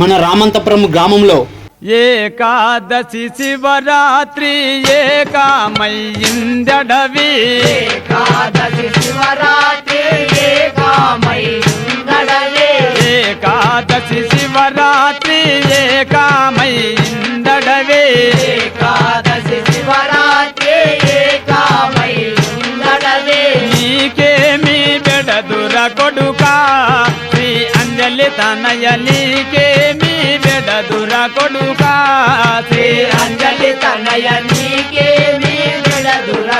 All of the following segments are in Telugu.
మన రామంతపురం గ్రామంలో. ఏకాదశి శివరాత్రి ఏకామయ్యిందడవి. ఏకాదశి శివరాత్రి ఏకామై ఉండడవే ఏకాదశి శివరాత్రి ఏకామయ్యిందడవి. ఏకాదశి శివరాత్రి ఏకామై ఉండడవే నీకేమి బెడదుర శ్రీ తల్లి తనయ నీకేమి బెడదుర కొడుకా? శ్రీ అంజలి తనయ నీకే మీ విడదుల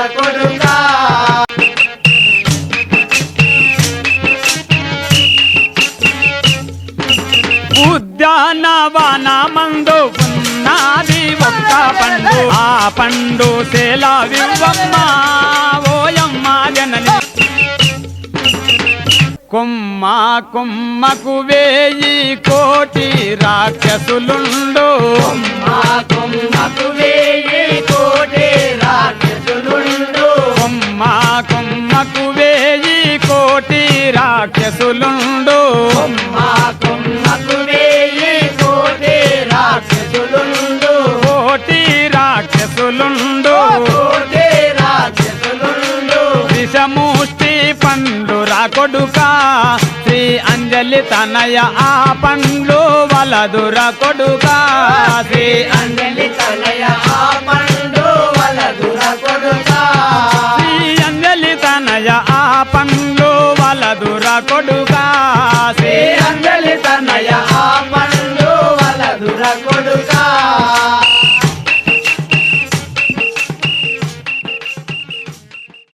ఉద్యానవన మందు ఉన్నది ఒక్క పండు. ఆ పండు సేలావివ్వమ్మ. ఓయమ్మ కొమ్మ కొమ్మకు వేయి కోటి రాక్షసులుండు. మా కొమ్మకు వేయి కోటి రాక్షసులుండు. కొమ్మ కొమ్మకు వేయి కోటి రాక్షసులుండు. మా కొమ్మకు రా కొడుక శ్రీ అంజలి తనయ ఆ పండ్లు వలదుర కొడుక. శ్రీ అంజలి తనయ ఆ పండ్లు వలదుర కొడుక. శ్రీ అంజలి తనయ ఆ పండ్లు వలదుర కొడుక. శ్రీ అంజలి తనయ ఆ పండ్లు వలదుర కొడుక.